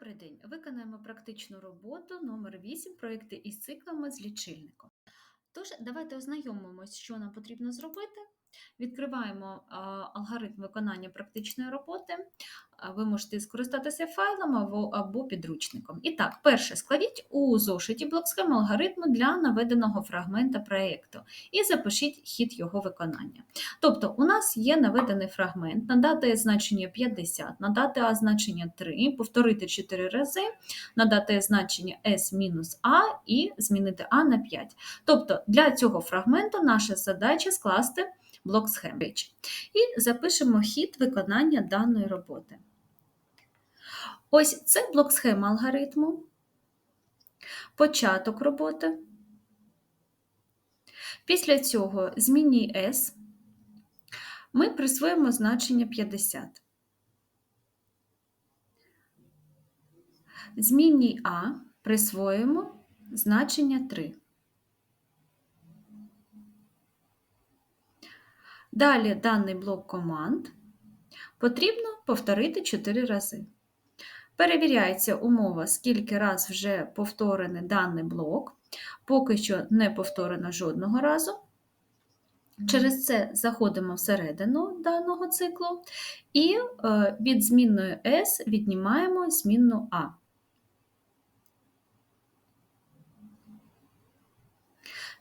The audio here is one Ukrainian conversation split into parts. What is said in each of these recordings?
Добрий день. Виконаємо практичну роботу номер 8 проєкти із циклами з лічильником. Тож, давайте ознайомимось, що нам потрібно зробити. Відкриваємо алгоритм виконання практичної роботи. Ви можете скористатися файлом або, підручником. І так, перше, складіть у зошиті блок схему алгоритму для наведеного фрагмента проєкту і запишіть хід його виконання. Тобто, у нас є наведений фрагмент, надати значення 50, надати А значення 3, повторити 4 рази, надати значення S-А і змінити А на 5. Тобто для цього фрагменту наша задача скласти блок схеми. І запишемо хід виконання даної роботи. Ось це блок схема алгоритму, початок роботи. Після цього зміні S ми присвоїмо значення 50. Змінній А присвоїмо значення 3. Далі даний блок команд потрібно повторити 4 рази. Перевіряється умова, скільки раз вже повторений даний блок, поки що не повторено жодного разу. Через це заходимо всередину даного циклу і е, від змінної S віднімаємо змінну А.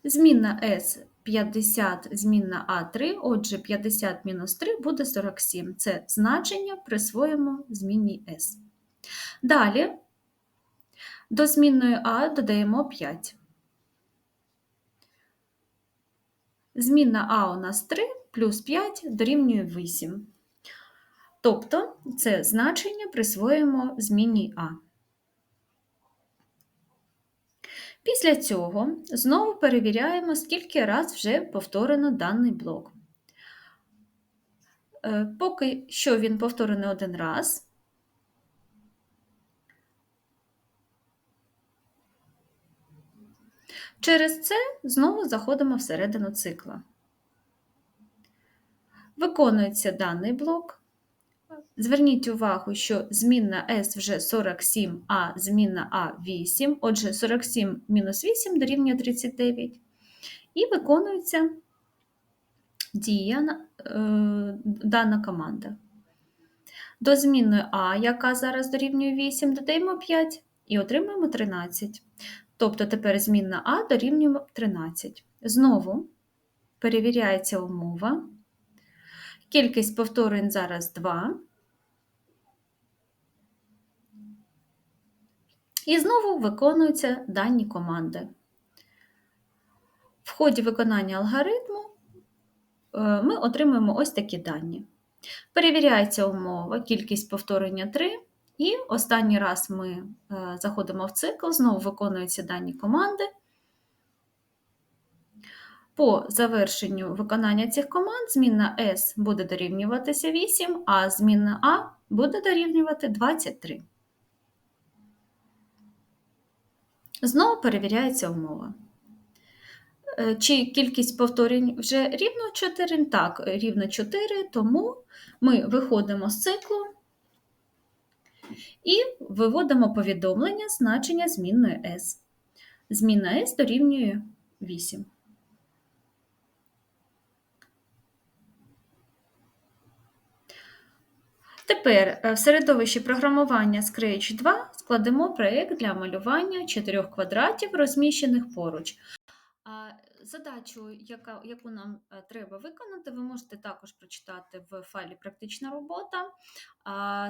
Змінна S 50, змінна А3, отже, 50 мінус 3 буде 47. Це значення присвоїмо змінній S. Далі до змінної А додаємо 5. Змінна А у нас 3 плюс 5 дорівнює 8. Тобто це значення присвоїмо змінній А. Після цього знову перевіряємо, скільки раз вже повторено даний блок. Е, Поки що він повторений один раз. Через це знову заходимо всередину цикла. Виконується даний блок. Зверніть увагу, що змінна S вже 47, а змінна А 8, отже, 47 мінус 8 дорівнює 39. І виконується дія е, дана команда. До змінної А, яка зараз дорівнює 8, додаємо 5 і отримуємо 13. Тобто тепер змінна А дорівнює 13. Знову перевіряється умова. Кількість повторень зараз 2. І знову виконуються дані команди. В ході виконання алгоритму е, ми отримуємо ось такі дані. Перевіряється умова, кількість повторення 3, і останній раз ми е, заходимо в цикл, знову виконуються дані команди. По завершенню виконання цих команд змінна S буде дорівнюватися 8, а змінна А буде дорівнювати 23. Знову перевіряється умова. Е, Чи кількість повторень вже рівно 4? Так, рівно 4, тому ми виходимо з циклу і виводимо повідомлення значення змінної S. Змінна S дорівнює 8. Тепер е, в середовищі програмування Scratch 2 складемо проєкт для малювання чотирьох квадратів, розміщених поруч. Задачу, яка, яку нам е, треба виконати, ви можете також прочитати в файлі Практична робота.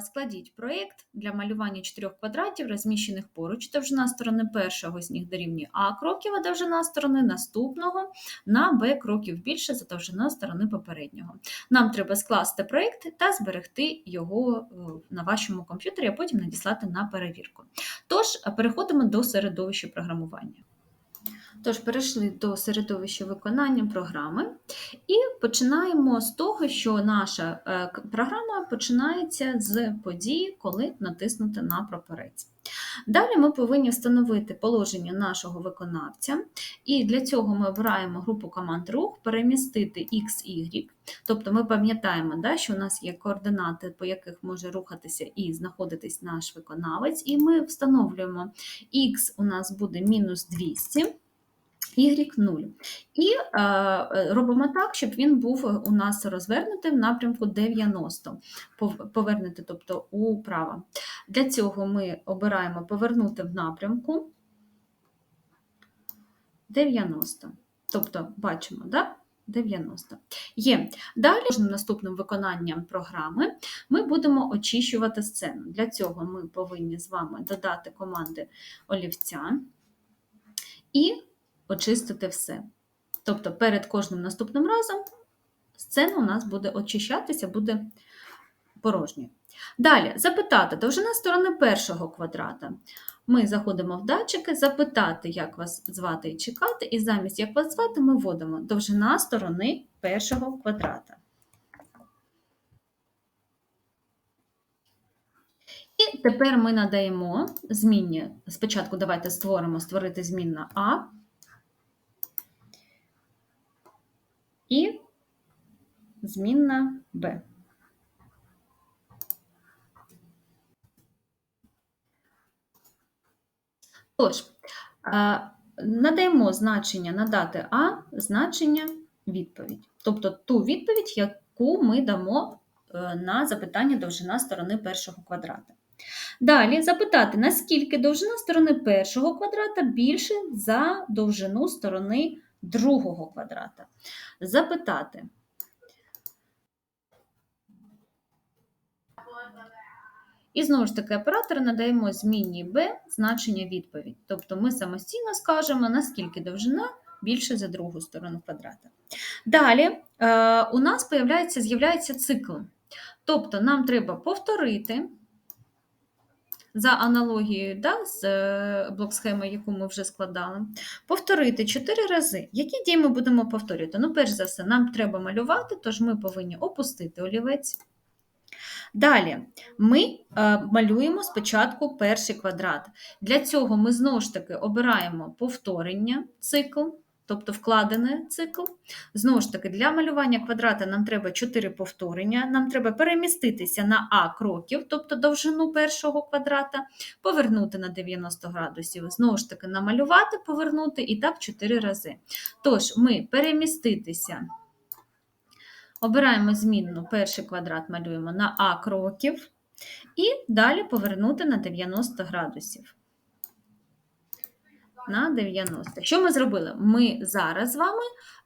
Складіть проєкт для малювання чотирьох квадратів, розміщених поруч. Довжина сторони першого з них дорівнює А кроків, а довжина сторони наступного на Б кроків більше за довжина сторони попереднього. Нам треба скласти проєкт та зберегти його е, на вашому комп'ютері, а потім надіслати на перевірку. Тож, переходимо до середовища програмування. Тож, перейшли до середовища виконання програми і починаємо з того, що наша е, програма починається з події, коли натиснути на прапорець. Далі ми повинні встановити положення нашого виконавця, і для цього ми обираємо групу команд рух, перемістити X, Y. Тобто ми пам'ятаємо, да, що у нас є координати, по яких може рухатися і знаходитись наш виконавець, і ми встановлюємо X у нас буде мінус 200. Y 0. І е, робимо так, щоб він був у нас розвернутий в напрямку 90, повернути, тобто управо. Для цього ми обираємо повернути в напрямку 90. Тобто, бачимо, да? 90. Є. Далі, кожним наступним виконанням програми ми будемо очищувати сцену. Для цього ми повинні з вами додати команди олівця і очистити все. Тобто перед кожним наступним разом сцена у нас буде очищатися, буде порожньою. Далі, запитати довжина сторони першого квадрата. Ми заходимо в датчики, запитати, як вас звати і чекати, і замість як вас звати, ми вводимо довжина сторони першого квадрата. І тепер ми надаємо змінні. Спочатку давайте створимо створити змінна А. І змінна Б. Тож, надаємо значення надати А, значення відповідь. Тобто ту відповідь, яку ми дамо е, на запитання довжина сторони першого квадрата. Далі запитати, наскільки довжина сторони першого квадрата більше за довжину сторони другого квадрата. Запитати. І знову ж таки, оператори надаємо змінній b значення відповідь. Тобто ми самостійно скажемо, наскільки довжина більше за другу сторону квадрата. Далі е, у нас з'являється цикл. Тобто нам треба повторити за аналогією да, з е, блок-схеми, яку ми вже складали, повторити 4 рази. Які дії ми будемо повторювати? Ну, перш за все, нам треба малювати, тож ми повинні опустити олівець. Далі ми е, малюємо спочатку перший квадрат. Для цього ми знову ж таки обираємо повторення цикл, тобто вкладений цикл. Знову ж таки, для малювання квадрата нам треба 4 повторення, нам треба переміститися на А кроків, тобто довжину першого квадрата, повернути на 90 градусів, знову ж таки, намалювати, повернути і так 4 рази. Тож, ми переміститися. Обираємо змінну перший квадрат малюємо на А кроків, і далі повернути на 90 градусів. На 90. Що ми зробили? Ми зараз з вами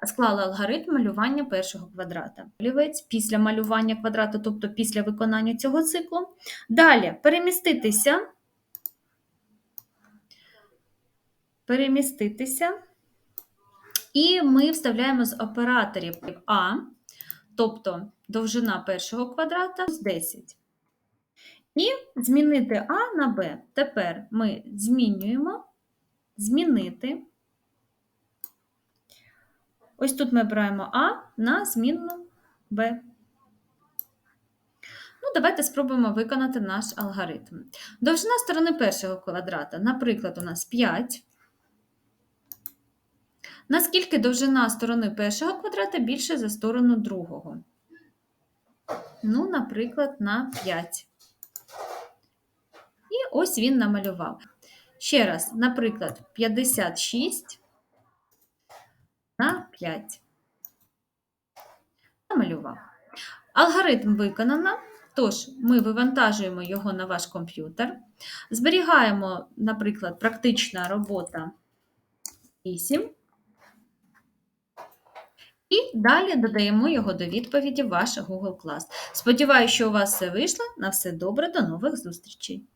склали алгоритм малювання першого квадрата. Олівець після малювання квадрата, тобто після виконання цього циклу. Далі переміститися. Переміститися. І ми вставляємо з операторів А. Тобто довжина першого квадрата з 10. І змінити А на Б. Тепер ми змінюємо, змінити. Ось тут ми обираємо А на змінну Б. Ну, давайте спробуємо виконати наш алгоритм. Довжина сторони першого квадрата, наприклад, у нас 5. Наскільки довжина сторони першого квадрата більше за сторону другого? Ну, наприклад, на 5. І ось він намалював. Ще раз, наприклад, 56 на 5. Намалював. Алгоритм виконано. Тож, ми вивантажуємо його на ваш комп'ютер. Зберігаємо, наприклад, практична робота 8. І далі додаємо його до відповіді в ваш Google Class. Сподіваюся, що у вас все вийшло. На все добре, до нових зустрічей!